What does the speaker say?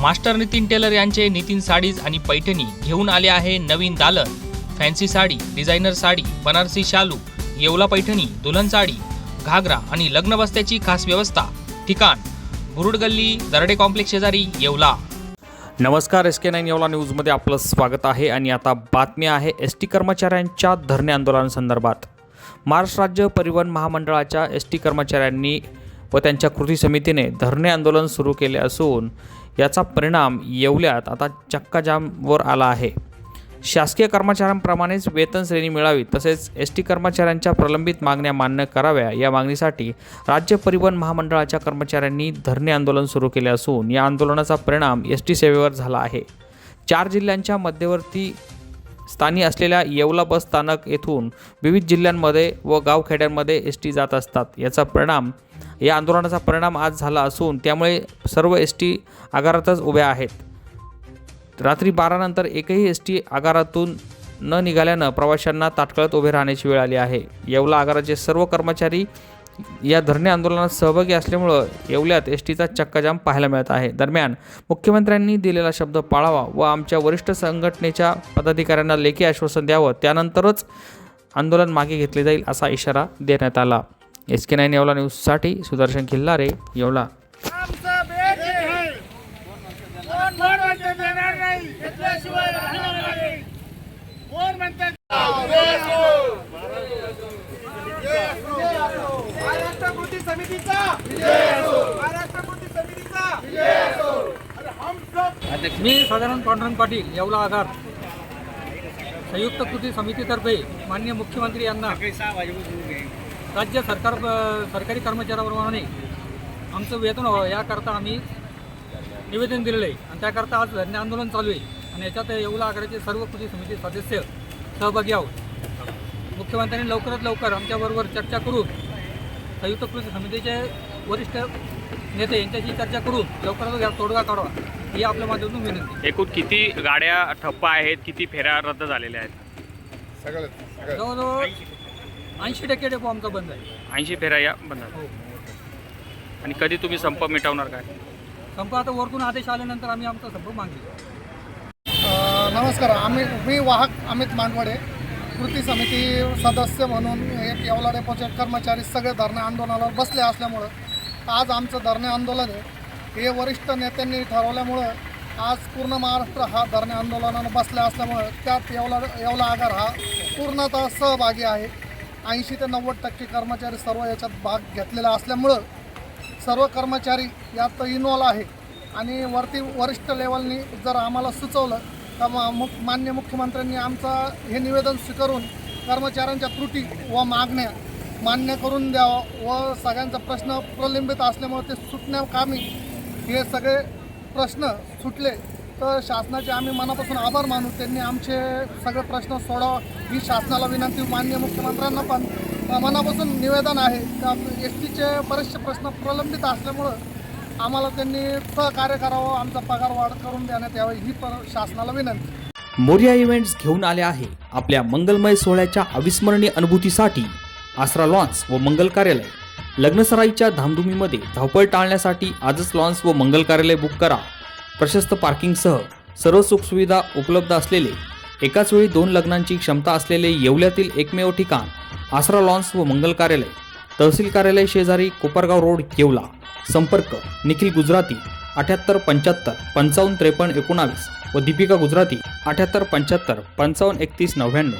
Master Nitin teller यांचे Nitin sarees आणि पैठणी घेऊन आले आहे नवीन दालन. फॅन्सी साडी डिझायनर साडी बनारसी शालू येवला पैठणी दुल्हन साडी घागरा आणि लग्न बस्त्याची खास व्यवस्था. ठिकाण बुरुड गल्ली दरडे कॉम्प्लेक्स शेजारी येवला. नमस्कार एस के नाईन येवला न्यूजमध्ये आपलं स्वागत आहे आणि आता बातमी आहे एस टी कर्मचाऱ्यांच्या धरणे आंदोलनासंदर्भात महाराष्ट्र राज्य परिवहन महामंडळाच्या एस टी कर्मचाऱ्यांनी व त्यांच्या कृती समितीने धरणे आंदोलन सुरू केले असून याचा परिणाम येवल्यात आता चक्काजामवर आला आहे. शासकीय कर्मचाऱ्यांप्रमाणेच वेतन श्रेणी मिळावी तसेच एस टी कर्मचाऱ्यांच्या प्रलंबित मागण्या मान्य कराव्या या मागणीसाठी राज्य परिवहन महामंडळाच्या कर्मचाऱ्यांनी धरणे आंदोलन सुरू केले असून या आंदोलनाचा परिणाम एस टी सेवेवर झाला आहे. चार जिल्ह्यांच्या मध्यवर्ती स्थानी असलेल्या येवला बस स्थानक येथून विविध जिल्ह्यांमध्ये व गावखेड्यांमध्ये एस टी जात असतात. याचा परिणाम या आंदोलनाचा परिणाम आज झाला असून त्यामुळे सर्व एस टी आगारातच उभ्या आहेत. रात्री बारानंतर एकही एस टी आगारातून न निघाल्यानं प्रवाशांना ताटकळत उभे राहण्याची वेळ आली आहे. येवला आगाराचे सर्व कर्मचारी या धरणे आंदोलनात सहभागी असल्यामुळं येवल्यात एस टीचा चक्काजाम पाहायला मिळत आहे. दरम्यान मुख्यमंत्र्यांनी दिलेला शब्द पाळावा व आमच्या वरिष्ठ संघटनेच्या पदाधिकाऱ्यांना लेखी आश्वासन द्यावं त्यानंतरच आंदोलन मागे घेतले जाईल असा इशारा देण्यात आला. एस के नाईन येवला न्यूजसाठी सुदर्शन खिल्लारे येवला. आमचा बेट आहे. कोण म्हणते देणार नाही घेतल्याशिवाय राहणार नाही. कोण म्हणतात महाराष्ट्र कृती समितीचा. महाराष्ट्र कृती समितीचा. अरे हम सब मी साधारण पांडुरंग पाटील येवला आधार संयुक्त कृती समितीतर्फे माननीय मुख्यमंत्री यांना राज्य सरकार सरकारी कर्मचाऱ्याप्रमाणे आमचं वेतन व्हावं याकरता आम्ही निवेदन दिलेलं आहे. आणि त्याकरता आज धरणे आंदोलन चालू आहे. आणि याच्यात येवला आघाडीचे सर्व कृती समिती सदस्य सहभागी आहोत. मुख्यमंत्र्यांनी लवकरात लवकर आमच्याबरोबर चर्चा करून संयुक्त कृती समितीचे वरिष्ठ नेते यांच्याशी चर्चा करून लवकरात लवकर तोडगा काढावा ही आपल्या माध्यमातून विनंती. एकूण किती गाड्या ठप्प आहेत किती फेऱ्या रद्द झालेल्या आहेत? जवळजवळ ऐंशी टक्के डेपो आमचा बंद आहे. ऐंशी फेऱ्या या बंद आहेत. हो. आणि कधी तुम्ही संप मिटवणार काय? संप आता वरतून आदेश आल्यानंतर आम्ही आमचा संप मागेल अ, नमस्कार आम्ही मी वाहक अमित मानवडे कृती समिती सदस्य म्हणून एक येवला डेपोचे कर्मचारी सगळे धरणे आंदोलनाला बसले असल्यामुळं आज आमचं धरणे आंदोलन आहे. हे वरिष्ठ नेत्यांनी ठरवल्यामुळं आज पूर्ण महाराष्ट्र हा धरणे आंदोलनाला बसला असल्यामुळं त्यात येवला येवला आगार हा पूर्णतः सहभागी आहे. ऐंशी ते नव्वद टक्के कर्मचारी सर्व याच्यात भाग घेतलेला असल्यामुळं सर्व कर्मचारी यात इन्वॉल्व आहे. आणि वरती वरिष्ठ लेवलनी जर आम्हाला सुचवलं तर मा- मुख मान्य मुख्यमंत्र्यांनी आमचं हे निवेदन स्वीकारून कर्मचाऱ्यांच्या त्रुटी व मागण्या मान्य करून द्यावं व सगळ्यांचा प्रश्न प्रलंबित असल्यामुळे ते सुटण्याकामी हे सगळे प्रश्न सुटले. तर शासनाचे आम्ही मनापासून आभार मानू त्यांनी आमचे सगळे प्रश्न सोडावं ही शासनाला विनंती मान्य मुख्यमंत्र्यांना पण. मनापासून निवेदन आहे का एस टीचे बरेचसे प्रश्न प्रलंबित असल्यामुळं आम्हाला त्यांनी सहकार्य करावं आमचा पगार वाढ करून देण्यात यावं ही पण शासनाला विनंती. मोर्या इव्हेंट्स घेऊन आले आहे आपल्या मंगलमय सोहळ्याच्या अविस्मरणीय अनुभूतीसाठी आसरा लॉन्स व मंगल कार्यालय. लग्नसराईच्या धामधुमीमध्ये धावपळ टाळण्यासाठी आजच लॉन्स व मंगल कार्यालय बुक करा. प्रशस्त पार्किंगसह सर्व सुखसुविधा उपलब्ध असलेले एकाच वेळी दोन लग्नांची क्षमता असलेले येवल्यातील एकमेव ठिकाण आसरा लॉन्स व मंगल कार्यालय तहसील कार्यालय शेजारी कोपरगाव रोड येवला. संपर्क निखिल गुजराती अठ्याहत्तर पंच्याहत्तर पंचावन्न त्रेपन्न एकोणावीस व दीपिका गुजराती अठ्याहत्तर पंच्याहत्तर पंचावन्न एकतीस नव्याण्णव.